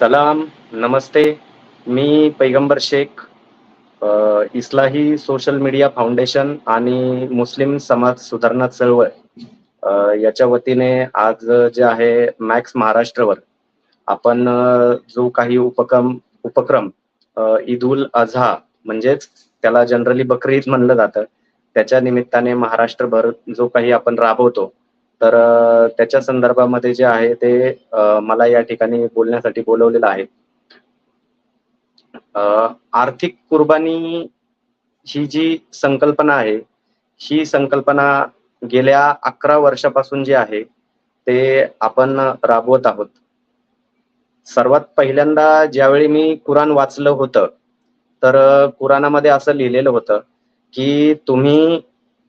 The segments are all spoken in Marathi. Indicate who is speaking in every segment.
Speaker 1: सलाम नमस्ते. मी Paigambar Shaikh Islahi social media foundation आणि मुस्लिम समाज सुधारणा चळवळ. याच्या वतीने आज जे आहे मॅक्स महाराष्ट्रवर आपण जो काही उपक्रम उपक्रम ईद उल अझा म्हणजेच त्याला जनरली बकरी ईद म्हणलं जातं. त्याच्या निमित्ताने महाराष्ट्रभर जो काही आपण राबवतो तर त्याच्या संदर्भामध्ये जे आहे ते मला या ठिकाणी बोलण्यासाठी बोलवलेलं आहे. आर्थिक कुर्बानी ही जी संकल्पना आहे ही संकल्पना गेल्या अकरा वर्षापासून जी आहे ते आपण राबवत आहोत. सर्वात पहिल्यांदा ज्यावेळी मी कुराण वाचलं होतं तर कुराणामध्ये असं लिहिलेलं होतं की तुम्ही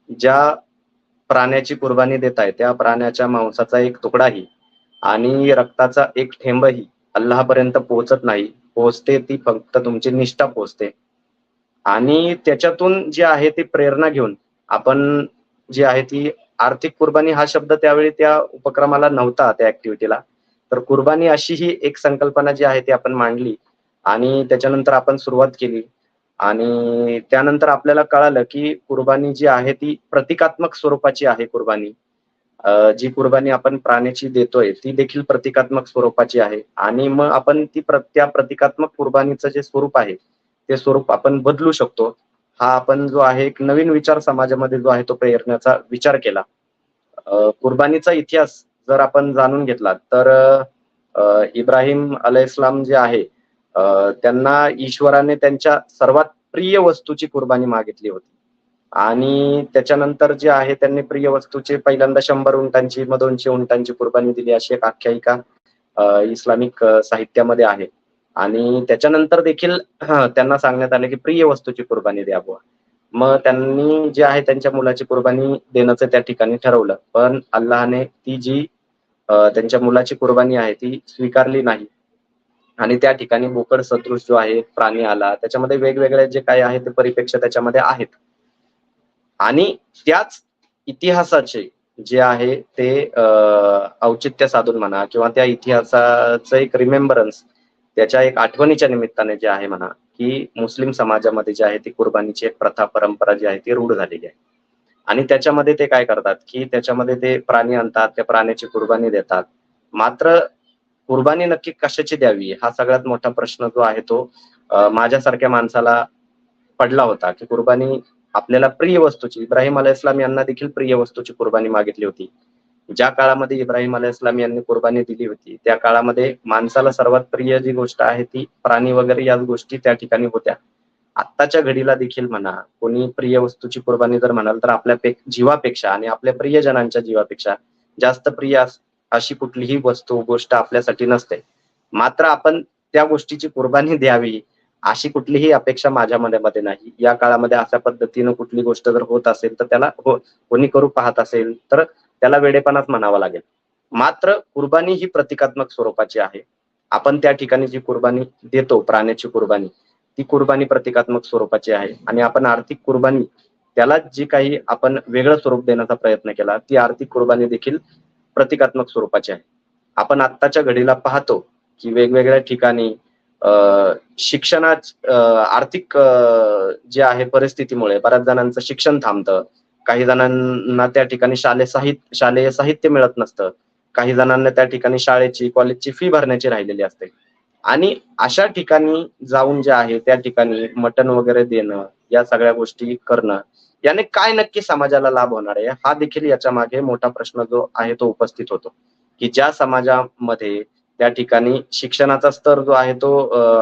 Speaker 1: ज्या प्राण्याची कुर्बानी देताय त्या प्राण्याच्या मांसाचा एक तुकडाही आणि रक्ताचा एक थेंबही अल्लाहपर्यंत पोहोचत नाही. पोहोचते ती फक्त तुमची निष्ठा पोहोचते. आणि त्याच्यातून जे आहे ती प्रेरणा घेऊन आपण जी आहे ती आर्थिक कुर्बानी हा शब्द त्यावेळी त्या उपक्रमाला नव्हता त्या ऍक्टिव्हिटीला तर कुर्बानी अशी ही एक संकल्पना जी आहे ती आपण मांडली आणि त्याच्यानंतर आपण सुरुवात केली. आणि त्यानंतर आपल्याला कळालं की कुर्बानी जी आहे ती प्रतिकात्मक स्वरूपाची आहे कुर्बानी. जी कुर्बानी आपण प्राण्याची देतोय ती देखील प्रतिकात्मक स्वरूपाची आहे. आणि मग आपण ती प्र- त्या प्रतिकात्मक कुर्बानीचं जे स्वरूप आहे ते स्वरूप आपण बदलू शकतो. हा आपण जो आहे एक नवीन विचार समाजामध्ये जो आहे तो प्रेरण्याचा विचार केला. कुर्बानीचा इतिहास जर आपण जाणून घेतला तर इब्राहिम अल इस्लाम जे आहे त्यांना ईश्वराने त्यांच्या सर्वात प्रिय वस्तूची कुर्बानी मागितली होती. आणि त्याच्यानंतर जे आहे त्यांनी प्रिय वस्तूचे पहिल्यांदा शंभर उंटांची मग दोनशे उंटांची कुर्बानी दिली अशी एक आख्यायिका इस्लामिक साहित्यामध्ये आहे. आणि त्याच्यानंतर देखील त्यांना सांगण्यात आले की प्रिय वस्तूची कुर्बानी द्यावं मग त्यांनी जे आहे त्यांच्या मुलाची कुर्बानी देण्याचं त्या ठिकाणी ठरवलं. पण अल्लाहने ती जी त्यांच्या मुलाची कुर्बानी आहे ती स्वीकारली नाही. आणि त्या ठिकाणी बोकड सदृश जो आहे प्राणी आला. त्याच्यामध्ये वेगवेगळे जे काही आहे ते परिपेक्ष त्याच्यामध्ये आहेत. आणि त्याच इतिहासाचे जे आहे ते अ, औचित्य साधून म्हणा किंवा त्या इतिहासाचं एक रिमेंबरन्स त्याच्या एक आठवणीच्या निमित्ताने जे आहे म्हणा की मुस्लिम समाजामध्ये जे आहे ती कुर्बानीची एक प्रथा परंपरा जी आहे ती रूढ झालेली आहे. आणि त्याच्यामध्ये ते काय करतात की त्याच्यामध्ये ते प्राणी आणतात त्या प्राण्याची कुर्बानी देतात. मात्र कुर्बानी नक्की कशाची द्यावी? हा सगळ्यात मोठा प्रश्न जो आहे तो माझ्यासारख्या माणसाला पडला होता की कुर्बानी आपल्याला प्रिय वस्तूची इब्राहिम अल इस्लाम यांना देखील प्रिय वस्तूची कुर्बानी मागितली होती. ज्या काळामध्ये इब्राहिम अल इस्लाम यांनी कुर्बानी दिली होती त्या काळामध्ये माणसाला सर्वात प्रिय जी गोष्ट आहे ती प्राणी वगैरे याच गोष्टी त्या ठिकाणी होत्या. आत्ताच्या घडीला देखील म्हणा कोणी प्रिय वस्तूची कुर्बानी जर म्हणाल तर आपल्या पे- जीवापेक्षा आणि आपल्या प्रियजनांच्या जीवापेक्षा जास्त प्रिय अस- अशी कुठलीही वस्तू गोष्ट आपल्यासाठी नसते. मात्र आपण त्या गोष्टीची कुर्बानी द्यावी अशी कुठलीही अपेक्षा माझ्या मध्ये नाही. या काळामध्ये अशा पद्धतीनं कुठली गोष्ट जर होत असेल तर त्याला हो- कोणी करू पाहत असेल तर त्याला वेडेपणाच म्हणावा लागेल. मात्र कुर्बानी ही प्रतिकात्मक स्वरूपाची आहे. आपण त्या ठिकाणी जी कुर्बानी देतो प्राण्याची कुर्बानी ती कुर्बानी प्रतिकात्मक स्वरूपाची आहे. आणि आपण आर्थिक कुर्बानी त्याला जी काही आपण वेगळं स्वरूप देण्याचा प्रयत्न केला ती आर्थिक कुर्बानी देखील प्रतिकात्मक स्वरूपाचे आहे. आपण आत्ताच्या घडीला पाहतो की वेगवेगळ्या ठिकाणी अ, शिक्षणात आर्थिक जे आहे परिस्थितीमुळे बऱ्याच जणांचं शिक्षण थांबतं. काही जणांना त्या ठिकाणी शालेय साहित्य शालेय साहित्य मिळत नसतं. काही जणांना त्या ठिकाणी शाळेची कॉलेजची फी भरण्याची राहिलेली असते. आणि अशा ठिकाणी जाऊन जे आहे त्या ठिकाणी मटण वगैरे देणं या सगळ्या गोष्टी करणं याने काय नक्की समाजाला लाभ होणार आहे? हा देखील याच्या मागे मोठा प्रश्न जो आहे तो उपस्थित होतो. की ज्या समाजामध्ये त्या ठिकाणी शिक्षणाचा स्तर जो आहे तो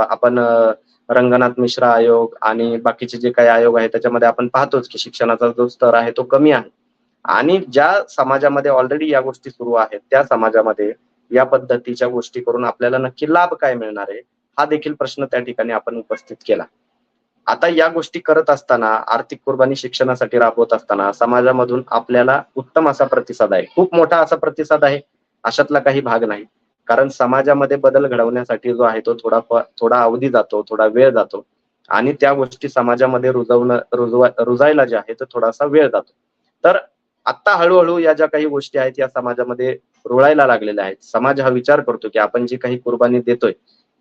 Speaker 1: आपण रंगनाथ मिश्रा आयोग आणि बाकीचे जे काही आयोग आहे त्याच्यामध्ये आपण पाहतोच की शिक्षणाचा जो स्तर आहे तो कमी आहे. आणि ज्या समाजामध्ये ऑलरेडी या गोष्टी सुरू आहेत त्या समाजामध्ये या पद्धतीच्या गोष्टी करून आपल्याला नक्की लाभ काय मिळणार आहे हा देखील प्रश्न त्या ठिकाणी आपण उपस्थित केला. आता या गोष्टी करत असताना आर्थिक कुर्बानी शिक्षणासाठी राबवत असताना समाजामधून आपल्याला उत्तम असा प्रतिसाद आहे. खूप मोठा असा प्रतिसाद आहे अशातला काही भाग नाही. कारण समाजामध्ये बदल घडवण्यासाठी जो आहे तो थोडा थोडा अवधी जातो थोडा वेळ जातो. आणि त्या गोष्टी समाजामध्ये रुजवणं रुजवा रुजायला जे आहे तो थोडासा वेळ जातो. तर आता हळूहळू या ज्या काही गोष्टी आहेत या समाजामध्ये रुळायला लागलेल्या आहेत. समाज हा विचार करतो की आपण जी काही कुर्बानी देतोय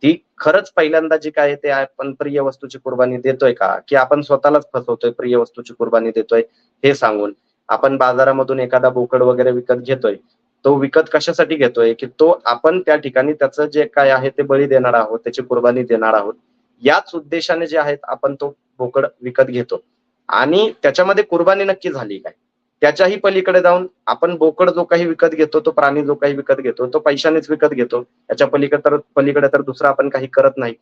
Speaker 1: ती खरंच पहिल्यांदा जी काय ते आपण प्रिय वस्तूची कुर्बानी देतोय का? की आपण स्वतःलाच फसवतोय प्रिय वस्तूची कुर्बानी देतोय हे सांगून. आपण बाजारामधून एखादा बोकड वगैरे विकत घेतोय तो विकत कशासाठी घेतोय? की तो आपण त्या ठिकाणी त्याचं जे काय आहे ते बळी देणार आहोत त्याची कुर्बानी देणार आहोत. याच उद्देशाने जे आहेत आपण तो बोकड विकत घेतो. आणि त्याच्यामध्ये कुर्बानी नक्की झाली काय? त्याच्याही पलीकडे जाऊन आपण बोकड जो काही विकत घेतो तो प्राणी जो काही विकत घेतो तो पैशानेच विकत घेतो. त्याच्या पलीकडे तर पलीकडे तर दुसरं आपण काही करत नाही.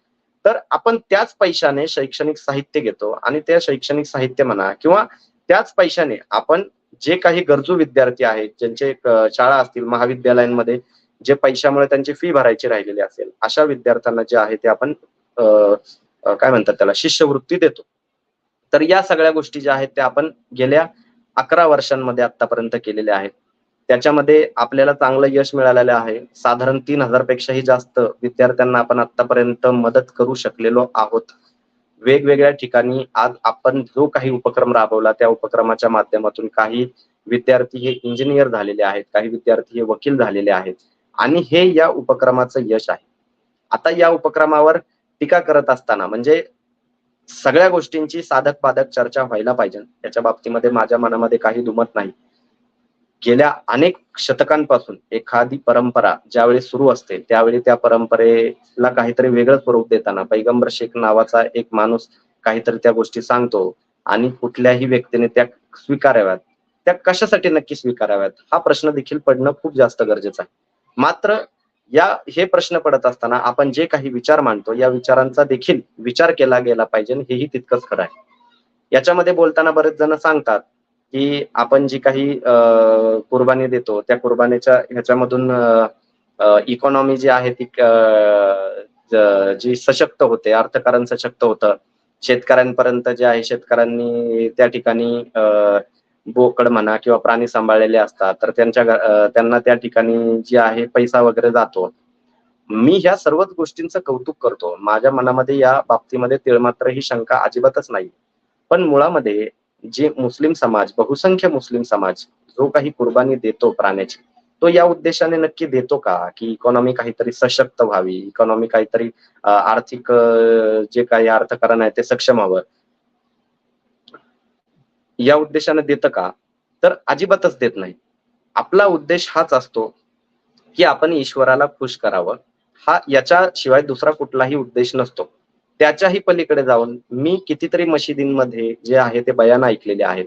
Speaker 1: तर आपण त्याच पैशाने शैक्षणिक साहित्य घेतो आणि त्या शैक्षणिक साहित्य म्हणा किंवा त्याच पैशाने आपण जे काही गरजू विद्यार्थी आहेत ज्यांचे शाळा असतील महाविद्यालयांमध्ये जे पैशामुळे त्यांची फी भरायची राहिलेली असेल अशा विद्यार्थ्यांना जे आहे ते आपण काय म्हणतात त्याला शिष्यवृत्ती देतो. तर या सगळ्या गोष्टी ज्या आहेत त्या आपण गेल्या अकरा वर्षांमध्ये आतापर्यंत केलेले आहेत. त्याच्यामध्ये आपल्याला चांगलं यश मिळालेलं आहे. साधारण तीन हजार पेक्षाही जास्त विद्यार्थ्यांना आपण आतापर्यंत मदत करू शकलेलो आहोत. वेगवेगळ्या ठिकाणी आज आपण जो काही उपक्रम राबवला त्या उपक्रमाच्या माध्यमातून काही विद्यार्थी हे इंजिनियर झालेले आहेत काही विद्यार्थी हे वकील झालेले आहेत आणि हे या उपक्रमाचं यश आहे. आता या उपक्रमावर टीका करत असताना म्हणजे सगळ्या गोष्टींची साधक बाधक चर्चा व्हायला पाहिजे. याच्या बाबतीमध्ये माझ्या मनामध्ये काही दुमत नाही. गेल्या अनेक शतकांपासून एखादी परंपरा ज्यावेळी सुरू असते त्यावेळी त्या परंपरेला काहीतरी वेगळं स्वरूप देताना पैगंबर शेख नावाचा एक माणूस काहीतरी त्या गोष्टी सांगतो आणि कुठल्याही व्यक्तीने त्या स्वीकाराव्यात. त्या कशासाठी नक्की स्वीकाराव्यात? हा प्रश्न देखील पडणं खूप जास्त गरजेचं आहे. मात्र या हे प्रश्न पडत असताना आपण जे काही विचार मांडतो या विचारांचा देखील विचार केला गेला पाहिजे हेही तितकंच खरं आहे. याच्यामध्ये बोलताना बरेच जण सांगतात की आपण जी काही कुर्बानी देतो त्या कुर्बानीच्या ह्याच्यामधून इकॉनॉमी जी आहे ती जी सशक्त होते अर्थकारण सशक्त होतं. शेतकऱ्यांपर्यंत जे आहे शेतकऱ्यांनी त्या ठिकाणी अं, बोकड म्हणा किंवा प्राणी सांभाळलेले असतात तर त्यांच्या त्यांना त्या ठिकाणी जे आहे पैसा वगैरे जातो. मी ह्या सर्वच गोष्टींचं कौतुक करतो. माझ्या मनामध्ये या बाबतीमध्ये तिळमात्र ही शंका अजिबातच नाही. पण मुळामध्ये जे मुस्लिम समाज बहुसंख्य मुस्लिम समाज जो काही कुर्बानी देतो प्राण्याची तो या उद्देशाने नक्की देतो का? की इकॉनॉमी काहीतरी सशक्त व्हावी इकॉनॉमी काहीतरी आर्थिक जे काही अर्थकारण आहे ते सक्षम हवं. या उद्देशाने देतं का? तर अजिबातच देत नाही. आपला उद्देश हाच असतो की आपण ईश्वराला खुश करावं. हा याच्याशिवाय दुसरा कुठलाही उद्देश नसतो. त्याच्याही पलीकडे जाऊन मी कितीतरी मशिदींमध्ये जे आहे ते बयान ऐकलेले आहेत.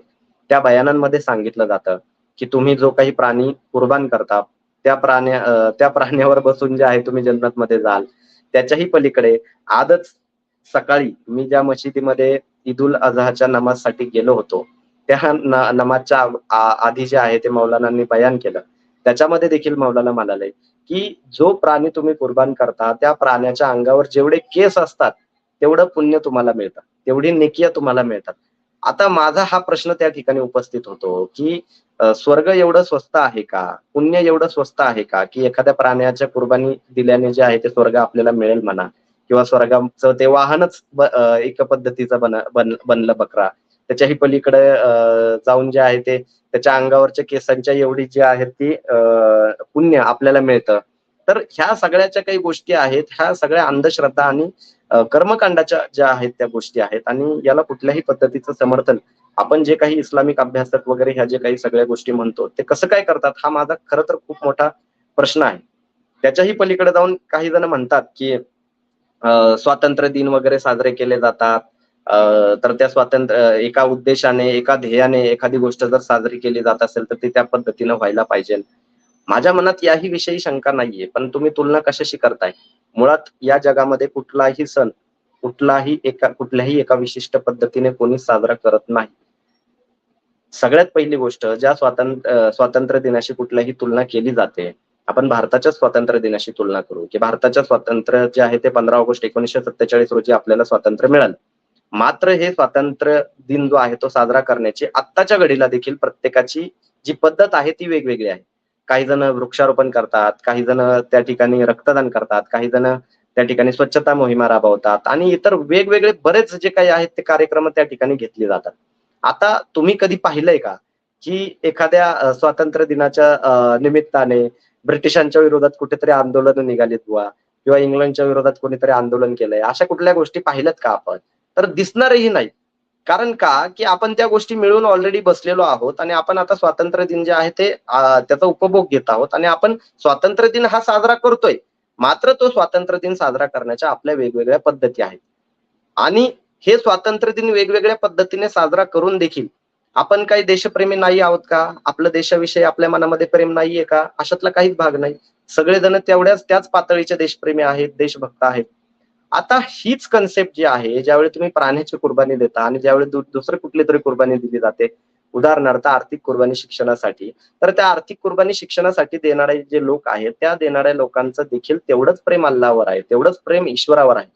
Speaker 1: त्या बयानांमध्ये सांगितलं जातं की तुम्ही जो काही प्राणी कुर्बान करता त्या प्राण्या त्या प्राण्यावर बसून जे आहे तुम्ही जन्नतमध्ये जाल. त्याच्याही पलीकडे आजच सकाळी मी ज्या मशिदीमध्ये ईदुल अझाच्या नमाजसाठी गेलो होतो त्या न- नमाजच्या आधी जे आहे ते मौलानांनी बयान केलं. त्याच्यामध्ये देखील मौलाना म्हणाले की जो प्राणी तुम्ही कुर्बान करता त्या प्राण्याच्या अंगावर जेवढे केस असतात तेवढं पुण्य तुम्हाला मिळतं. तेवढी निकिया तुम्हाला मिळतात. आता माझा हा प्रश्न त्या ठिकाणी उपस्थित होतो की स्वर्ग एवढं स्वस्त आहे का? पुण्य एवढं स्वस्त आहे का? की एखाद्या प्राण्याच्या कुर्बानी दिल्याने जे आहे ते स्वर्ग आपल्याला मिळेल म्हणा? किंवा स्वर्गाचं ते वाहनच एक पद्धतीचं बन बन- बनलं बकरा? त्याच्याही पलीकडे अ, जाऊन जे आहे ते त्याच्या अंगावरच्या केसांच्या एवढी जी आहे ती पुण्य आपल्याला मिळतं. तर ह्या सगळ्याच्या काही गोष्टी आहेत ह्या सगळ्या अंधश्रद्धा आणि कर्मकांडाच्या ज्या आहेत त्या गोष्टी आहेत आणि याला कुठल्याही पद्धतीचं समर्थन आपण जे काही इस्लामिक अभ्यासक वगैरे ह्या जे काही सगळ्या गोष्टी म्हणतो ते कसं काय करतात हा माझा खर तर खूप मोठा प्रश्न आहे. त्याच्याही पलीकडे जाऊन काही जण म्हणतात की स्वातंत्र्य दिन वगैरे साजरे केले जातात तर त्या स्वातंत्र्य एका उद्देशाने एका ध्येयाने एखादी गोष्ट जर साजरी केली जात असेल तर ती त्या पद्धतीनं व्हायला पाहिजे. माझ्या मनात याही विषयी शंका नाहीये पण तुम्ही तुलना कशाशी करताय? मुळात या जगामध्ये कुठलाही सण कुठलाही एका कुठल्याही एका विशिष्ट पद्धतीने कोणी साजरा करत नाही. सगळ्यात पहिली गोष्ट ज्या स्वातंत्र्य स्वातंत्र्य दिनाशी कुठल्याही तुलना केली जाते आपण भारताच्या स्वातंत्र्य दिनाशी तुलना करू की भारताच्या स्वातंत्र्य जे आहे ते पंधरा ऑगस्ट एकोणीसशे सत्तेचाळीस रोजी आपल्याला स्वातंत्र्य मिळालं. मात्र हे स्वातंत्र्य दिन जो आहे तो साजरा करण्याची आत्ताच्या घडीला देखील प्रत्येकाची जी पद्धत आहे ती वेगवेगळी आहे. काही जण वृक्षारोपण करतात काही जण त्या ठिकाणी रक्तदान करतात काही जण त्या ठिकाणी स्वच्छता मोहिमा राबवतात आणि इतर वेगवेगळे बरेच जे काही आहेत ते कार्यक्रम त्या ठिकाणी घेतले जातात. आता तुम्ही कधी पाहिलंय का की एखाद्या स्वातंत्र्य दिनाच्या निमित्ताने ब्रिटिशांच्या विरोधात कुठेतरी आंदोलन निघालीत बुवा किंवा इंग्लंडच्या विरोधात कोणीतरी आंदोलन केलंय? अशा कुठल्या गोष्टी पाहिल्यात का आपण? तर दिसणारही नाही. कारण का? की आपण त्या गोष्टी मिळून ऑलरेडी बसलेलो आहोत आणि आपण आता स्वातंत्र्य दिन जे आहे ते त्याचा उपभोग घेत आहोत आणि आपण स्वातंत्र्य दिन हा साजरा करतोय. मात्र तो स्वातंत्र्य दिन साजरा करण्याच्या आपल्या वेगवेगळ्या पद्धती आहेत. आणि हे स्वातंत्र्य दिन वेगवेगळ्या पद्धतीने साजरा करून देखील आपण काही देशप्रेमी नाही आहोत का? आपल्या देशाविषयी आपल्या मनामध्ये प्रेम नाहीये का? अशातला काहीच भाग नाही. सगळेजण तेवढ्याच त्याच पातळीचे देशप्रेमी आहेत देशभक्त आहेत. आता हीच कन्सेप्ट जी आहे ज्यावेळी तुम्ही प्राण्याची कुर्बानी देता आणि ज्यावेळी दुसरं दुसरी कुठली तरी कुर्बानी दिली जाते उदाहरणार्थ आर्थिक कुर्बानी शिक्षणासाठी तर त्या आर्थिक कुर्बानी शिक्षणासाठी देणारे जे लोक आहेत त्या देणाऱ्या लोकांचं देखील तेवढंच प्रेम अल्लावर आहे तेवढंच प्रेम ईश्वरावर आहे.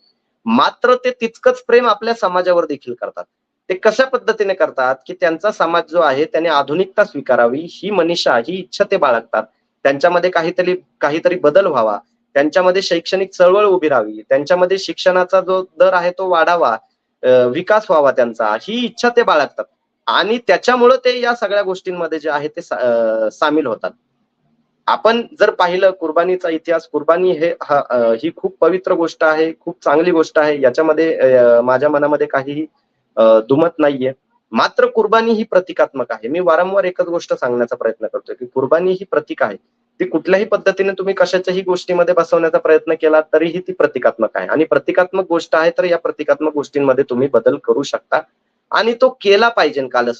Speaker 1: मात्र ते तितकंच प्रेम आपल्या समाजावर देखील करतात. ते कशा पद्धतीने करतात? की त्यांचा समाज जो आहे त्याने आधुनिकता स्वीकारावी ही मनीषा ही इच्छा ते बाळगतात. त्यांच्यामध्ये काहीतरी काहीतरी बदल व्हावा. त्यांच्यामध्ये शैक्षणिक चळवळ उभी राहावी. त्यांच्यामध्ये शिक्षणाचा जो दर आहे तो वाढावा विकास व्हावा त्यांचा. ही इच्छा ते बाळगतात. आणि त्याच्यामुळं ते या सगळ्या गोष्टींमध्ये जे आहे ते सामील होतात. आपण जर पाहिलं कुर्बानीचा इतिहास कुर्बानी हे ही खूप पवित्र गोष्ट आहे खूप चांगली गोष्ट आहे. याच्यामध्ये अं, माझ्या मनामध्ये काहीही अं, दुमत नाहीये. मात्र कुर्बानी ही प्रतिकात्मक आहे. मी वारंवार एकच गोष्ट सांगण्याचा प्रयत्न करतोय की कुर्बानी ही प्रतीक आहे. ती कुठल्याही पद्धतीने तुम्ही कशाच्याही गोष्टीमध्ये बसवण्याचा प्रयत्न केला तरीही ती प्रतिकात्मक आहे. आणि प्रतिकात्मक गोष्ट आहे तर या प्रतिकात्मक गोष्टींमध्ये तुम्ही बदल करू शकता. आणि तो केला पाहिजे काल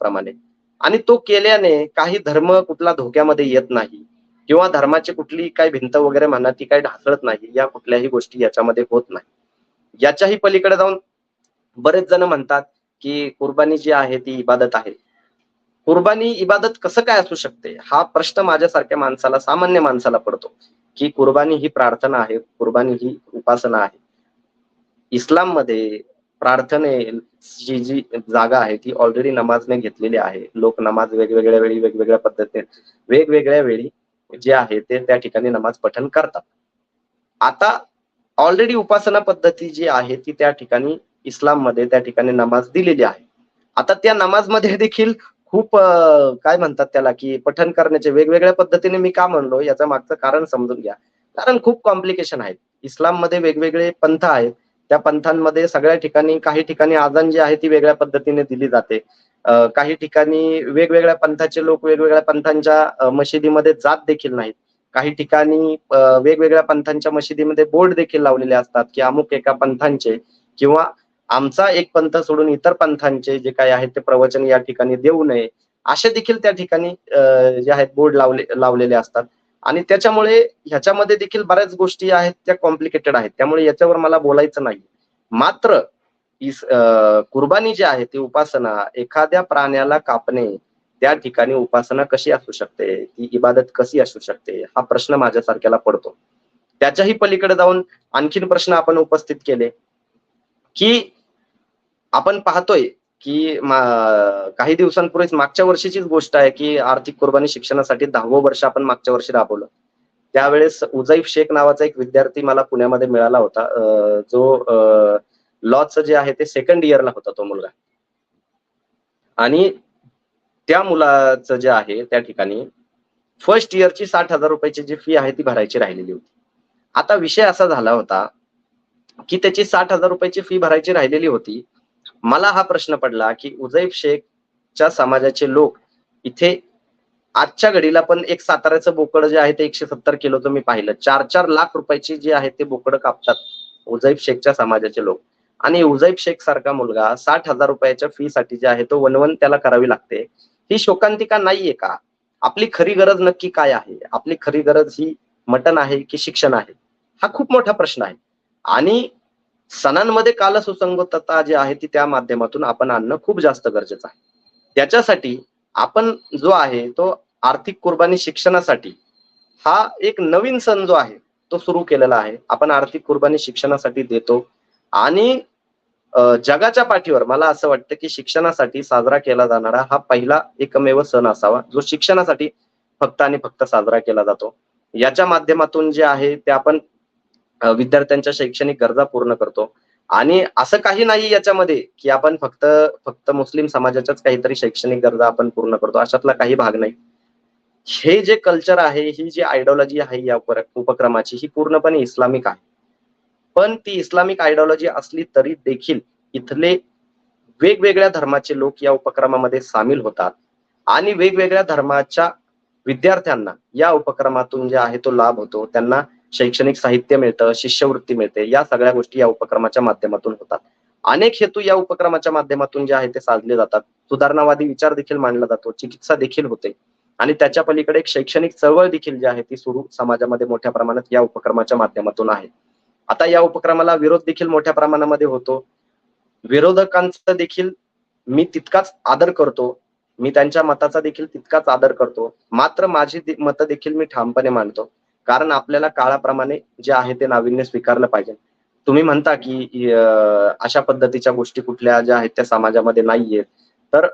Speaker 1: प्रमाणे आणि तो केल्याने काही धर्म कुठला धोक्यामध्ये येत नाही. किंवा धर्माची कुठली काही भिंत वगैरे म्हणा ती काही ढासळत नाही या कुठल्याही गोष्टी याच्यामध्ये होत नाही. याच्याही पलीकडे जाऊन बरेच जण म्हणतात की कुर्बानी जी आहे ती इबादत आहे. कुर्बानी इबादत कसं काय असू शकते? हा प्रश्न माझ्यासारख्या माणसाला सामान्य माणसाला पडतो की कुर्बानी ही प्रार्थना आहे कुर्बानी ही उपासना आहे. इस्लाममध्ये प्रार्थनेची जी जागा आहे ती ऑलरेडी नमाजने घेतलेली आहे. लोक नमाज वेगवेगळ्या वेळी वेगवेगळ्या पद्धतीने वेगवेगळ्या वेळी जे आहे ते त्या ठिकाणी नमाज पठण करतात. आता ऑलरेडी उपासना पद्धती जी आहे ती त्या ठिकाणी इस्लाममध्ये त्या ठिकाणी नमाज दिलेली आहे. आता त्या नमाजमध्ये देखील खूप काय म्हणतात त्याला की पठन करण्याचे वेगवेगळ्या पद्धतीने मी का म्हणलो याचं मागचं कारण समजून घ्या. कारण खूप कॉम्प्लिकेशन आहेत. इस्लाममध्ये वेगवेगळे पंथ आहेत. त्या पंथांमध्ये सगळ्या ठिकाणी काही ठिकाणी आजान जी आहे ती वेगळ्या पद्धतीने दिली जाते. काही ठिकाणी वेगवेगळ्या पंथाचे लोक वेगवेगळ्या पंथांच्या मशिदीमध्ये जात देखील नाहीत. काही ठिकाणी वेगवेगळ्या पंथांच्या मशिदीमध्ये बोर्ड देखील लावलेले असतात की अमुक एका पंथांचे किंवा आमचा एक पंथ सोडून इतर पंथांचे जे काही आहेत ते प्रवचन या ठिकाणी देऊ नये असे देखील त्या ठिकाणी जे आहेत बोर्ड लावले लावलेले असतात. आणि त्याच्यामुळे ह्याच्यामध्ये देखील बऱ्याच गोष्टी आहेत त्या कॉम्प्लिकेटेड आहेत. त्यामुळे याच्यावर मला बोलायचं नाही. मात्र इस- कुर्बानी जी आहे ती उपासना एखाद्या प्राण्याला कापणे त्या ठिकाणी उपासना कशी असू शकते? ती इबादत कशी असू शकते? हा प्रश्न माझ्यासारख्याला पडतो. त्याच्याही पलीकडे जाऊन आणखीन प्रश्न आपण उपस्थित केले. की आपण पाहतोय की काही दिवसांपूर्वीच मागच्या वर्षीचीच गोष्ट आहे की आर्थिक कुर्बानी शिक्षणासाठी दहावं वर्ष आपण मागच्या वर्षी राबवलं. त्यावेळेस उजाईफ शेख नावाचा एक विद्यार्थी मला पुण्यामध्ये मिळाला होता. जो लॉचं जे आहे ते सेकंड इयरला होता तो मुलगा. आणि त्या मुलाचं जे आहे त्या ठिकाणी फर्स्ट इयरची साठ हजार रुपयाची जी फी आहे ती भरायची राहिलेली होती. आता विषय असा झाला होता की त्याची साठ हजार रुपयाची फी भरायची राहिलेली होती. मला हा प्रश्न पडला की उजैफ शेखच्या समाजाचे लोक इथे आजच्या घडीला पण एक साताऱ्याचं बोकड जे आहे ते एकशे सत्तर किलोचं मी पाहिलं. चार चार लाख रुपयाची जी आहे ते बोकड कापतात उजैफ शेखच्या समाजाचे लोक. आणि उजैब शेख सारखा मुलगा साठ हजार रुपयाच्या फी साठी जे आहे तो वनवन त्याला करावी लागते. ही शोकांतिका नाहीये का? आपली खरी गरज नक्की काय आहे? आपली खरी गरज ही मटन आहे की शिक्षण आहे? हा खूप मोठा प्रश्न आहे. आणि सणांमध्ये कालसुसंगतता जी आहे ती त्या माध्यमातून आपण आणणं खूप जास्त गरजेचं आहे. त्याच्यासाठी आपण जो आहे तो आर्थिक कुर्बानी शिक्षणासाठी हा एक नवीन सण जो आहे तो सुरू केलेला आहे. आपण आर्थिक कुर्बानी शिक्षणासाठी देतो आणि जगाच्या पाठीवर मला असं वाटतं की शिक्षणासाठी साजरा केला जाणारा हा पहिला एकमेव सण असावा जो शिक्षणासाठी फक्त आणि फक्त साजरा केला जातो. याच्या माध्यमातून जे आहे ते आपण विद्यार्थ्यांच्या शैक्षणिक गरजा पूर्ण करतो. आणि असं काही नाही याच्यामध्ये की आपण फक्त फक्त मुस्लिम समाजाच्याच काहीतरी शैक्षणिक गरजा आपण पूर्ण करतो अशातला काही भाग नाही. हे जे कल्चर आहे ही जी आयडिओलॉजी आहे या उपर- उपक्रमाची ही पूर्णपणे इस्लामिक आहे. पण ती इस्लामिक आयडिओलॉजी असली तरी देखील इथले वेगवेगळ्या धर्माचे लोक या उपक्रमामध्ये सामील होतात. आणि वेगवेगळ्या धर्माच्या विद्यार्थ्यांना या उपक्रमातून जे आहे तो लाभ होतो. त्यांना शैक्षणिक साहित्य मिळतं शिष्यवृत्ती मिळते या सगळ्या गोष्टी या उपक्रमाच्या माध्यमातून होतात. अनेक हेतू या उपक्रमाच्या माध्यमातून जे आहे ते साधले जातात. सुधारणावादी विचार देखील मांडला जातो चिकित्सा देखील होते. आणि त्याच्या पलीकडे एक शैक्षणिक चळवळ देखील जी आहे ती सुरू समाजामध्ये मोठ्या प्रमाणात या उपक्रमाच्या माध्यमातून आहे. आता या उपक्रमाला विरोध देखील मोठ्या प्रमाणामध्ये होतो. विरोधकांचा देखील मी तितकाच आदर करतो. मी त्यांच्या मताचा देखील तितकाच आदर करतो. मात्र माझी मत मतं देखील मी ठामपणे मांडतो कारण आपल्याला काळाप्रमाणे जे आहे ते नाविन्य स्वीकारलं पाहिजे. तुम्ही म्हणता की अशा पद्धतीच्या गोष्टी कुठल्या ज्या आहेत त्या समाजामध्ये नाहीयेत. तर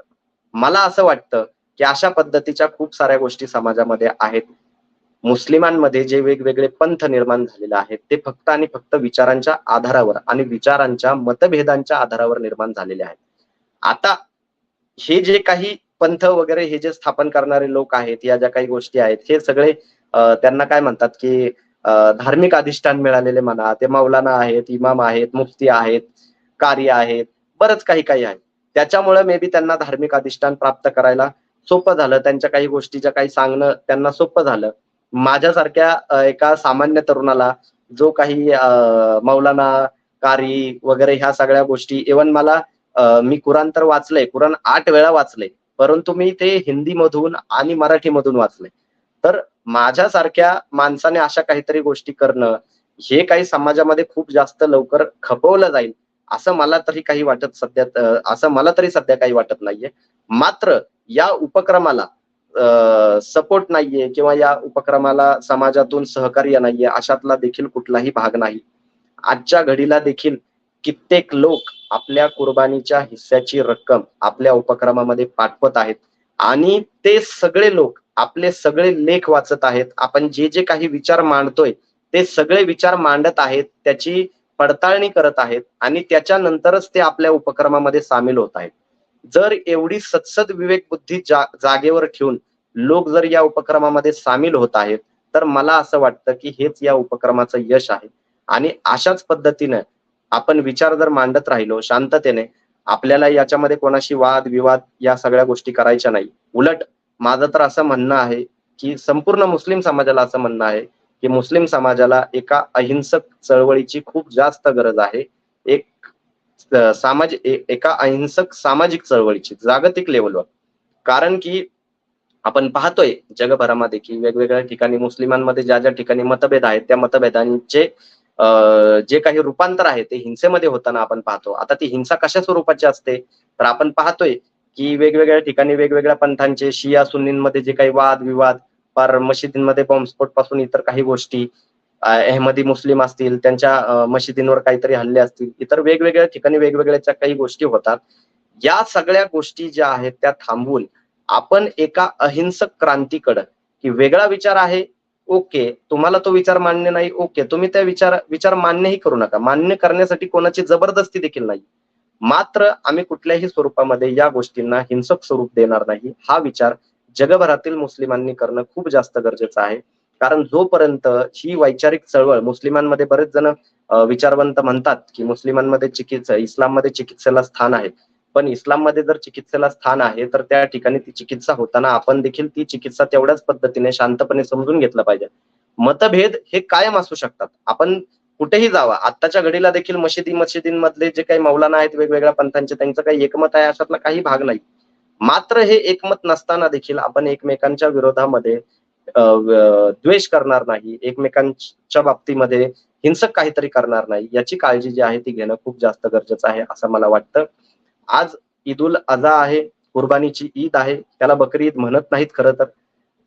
Speaker 1: मला असं वाटतं की अशा पद्धतीच्या खूप साऱ्या गोष्टी समाजामध्ये आहेत. मुस्लिमांमध्ये जे वेगवेगळे पंथ निर्माण झालेले आहेत ते फक्त आणि फक्त विचारांच्या आधारावर आणि विचारांच्या मतभेदांच्या आधारावर निर्माण झालेले आहेत. आता हे जे काही पंथ वगैरे हे जे स्थापन करणारे लोक आहेत या ज्या काही गोष्टी आहेत हे सगळे त्यांना काय म्हणतात की धार्मिक अधिष्ठान मिळालेले म्हणा ते मौलाना आहेत इमाम आहेत मुफ्ती आहेत कार्य आहेत बरंच काही काही आहे. त्याच्यामुळे मे बी त्यांना धार्मिक अधिष्ठान प्राप्त करायला सोपं झालं. त्यांच्या काही गोष्टीच्या काही सांगणं त्यांना सोपं झालं. माझ्यासारख्या एका सामान्य तरुणाला जो काही मौलाना कारी वगैरे ह्या सगळ्या गोष्टी इव्हन मला मी कुराण तर वाचलंय कुराण आठ वेळा वाचलंय परंतु मी ते हिंदी मधून आणि मराठी मधून वाचलंय. तर माझ्यासारख्या माणसाने अशा काहीतरी गोष्टी करणं हे काही समाजामध्ये खूप जास्त लवकर खपवलं जाईल असं मला तरी काही वाटत सध्या असं मला तरी सध्या काही वाटत नाहीये. मात्र या उपक्रमाला सपोर्ट नाहीये किंवा या उपक्रमाला समाजातून सहकार्य नाहीये अशातला देखील कुठलाही भाग नाही. आजच्या घडीला देखील कित्येक लोक आपल्या कुर्बानीच्या हिस्स्याची रक्कम आपल्या उपक्रमामध्ये पाठवत आहेत. आणि ते सगळे लोक आपले सगळे लेख वाचत आहेत. आपण जे जे काही विचार मांडतोय ते सगळे विचार मांडत आहेत त्याची पडताळणी करत आहेत आणि त्याच्यानंतरच ते आपल्या उपक्रमामध्ये सामील होत आहेत. जर एवढी सत्सद विवेक बुद्धी जा, जागेवर ठेवून लोक जर या उपक्रमामध्ये सामील होत आहेत तर मला असं वाटतं की हेच या उपक्रमाचं यश आहे. आणि अशाच पद्धतीनं आपण विचार जर मांडत राहिलो शांततेने आपल्याला याच्यामध्ये कोणाशी वाद विवाद या सगळ्या गोष्टी करायच्या नाही. उलट माझं तर असं म्हणणं आहे की संपूर्ण मुस्लिम समाजाला असं म्हणणं आहे की मुस्लिम समाजाला एका अहिंसक चळवळीची खूप जास्त गरज आहे. एक सामाजिक सामाज एका अहिंसक सामाजिक चळवळीची जागतिक लेवलवर कारण की आपण पाहतोय जगभरामध्ये की वेगवेगळ्या ठिकाणी मुस्लिमांमध्ये ज्या ज्या ठिकाणी मतभेद आहेत त्या मतभेदांचे जे काही रूपांतर आहे ते हिंसेमध्ये होताना आपण पाहतो. आता ती हिंसा कशा स्वरूपाची असते? तर आपण पाहतोय की वेगवेगळ्या ठिकाणी वेगवेगळ्या पंथांचे शिया सुन्नींमध्ये जे काही वाद विवाद पार मशिदींमध्ये बॉम्बस्फोटपासून इतर काही गोष्टी अहमदी मुस्लिम असतील त्यांच्या मशिदींवर काहीतरी हल्ले असतील इतर वेगवेगळ्या ठिकाणी वेगवेगळ्या काही गोष्टी होतात. या सगळ्या गोष्टी ज्या आहेत त्या थांबवून आपण एका अहिंसक क्रांतीकडं की वेगळा विचार आहे ओके. तुम्हाला तो विचार मान्य नाही ओके. तुम्ही त्या विचार विचार मान्यही करू नका. मान्य करण्यासाठी कोणाची जबरदस्ती देखील नाही. मात्र आम्ही कुठल्याही स्वरूपामध्ये या गोष्टींना हिंसक स्वरूप देणार नाही. हा विचार जगभरातील मुस्लिमांनी करणं खूप जास्त गरजेचं आहे. कारण जोपर्यंत ही वैचारिक चळवळ मुस्लिमांमध्ये बरेच जण विचारवंत म्हणतात की मुस्लिमांमध्ये चिकित्सा इस्लाममध्ये चिकित्सेला स्थान आहे. पण इस्लाममध्ये जर चिकित्सेला स्थान आहे तर त्या ठिकाणी ती चिकित्सा होताना आपण देखील ती चिकित्सा तेवढ्याच पद्धतीने शांतपणे समजून घेतलं पाहिजे. मतभेद हे कायम असू शकतात. आपण कुठेही जावा. आत्ताच्या घडीला देखील मशिदी मशिदींमधले जे काही मौलाना आहेत वेगवेगळ्या पंथांचे त्यांचं काही एकमत आहे अशातला काही भाग नाही. मात्र हे एकमत नसताना देखील आपण एकमेकांच्या विरोधामध्ये द्वेष करणार नाही. एकमेकांच्या बाबतीमध्ये हिंसक काहीतरी करणार नाही. याची काळजी जी आहे ती घेणं खूप जास्त गरजेचं आहे असं मला वाटतं. आज ईद उल अझा आहे कुर्बानीची ईद आहे. त्याला बकरी ईद म्हणत नाहीत खरं तर.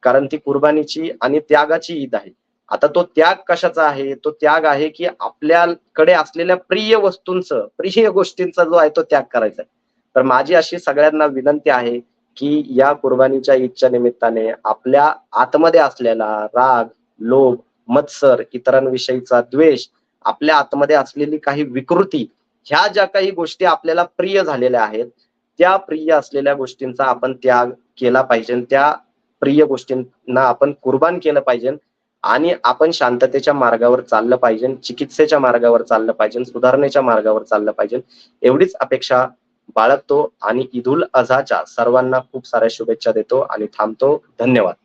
Speaker 1: कारण ती कुर्बानीची आणि त्यागाची ईद आहे. आता तो त्याग कशाचा आहे? तो त्याग आहे की आपल्याकडे असलेल्या प्रिय वस्तूंचं प्रिय गोष्टींचा जो आहे तो त्याग करायचा आहे. तर माझी अशी सगळ्यांना विनंती आहे की या कुर्बानीच्या ईदच्या निमित्ताने आपल्या आतमध्ये असलेला राग लोभ मत्सर इतरांविषयीचा द्वेष आपल्या आतमध्ये असलेली काही विकृती ह्या ज्या काही गोष्टी आपल्याला प्रिय झालेल्या आहेत त्या प्रिय असलेल्या गोष्टींचा आपण त्याग केला पाहिजे. त्या प्रिय गोष्टींना आपण कुर्बान केलं पाहिजे. आणि आपण शांततेच्या मार्गावर चाललं पाहिजे चिकित्सेच्या मार्गावर चाललं पाहिजे सुधारणेच्या मार्गावर चाललं पाहिजे एवढीच अपेक्षा बाळगतो आणि ईद उल अझाच्या सर्वांना खूप साऱ्या शुभेच्छा देतो आणि थांबतो. धन्यवाद.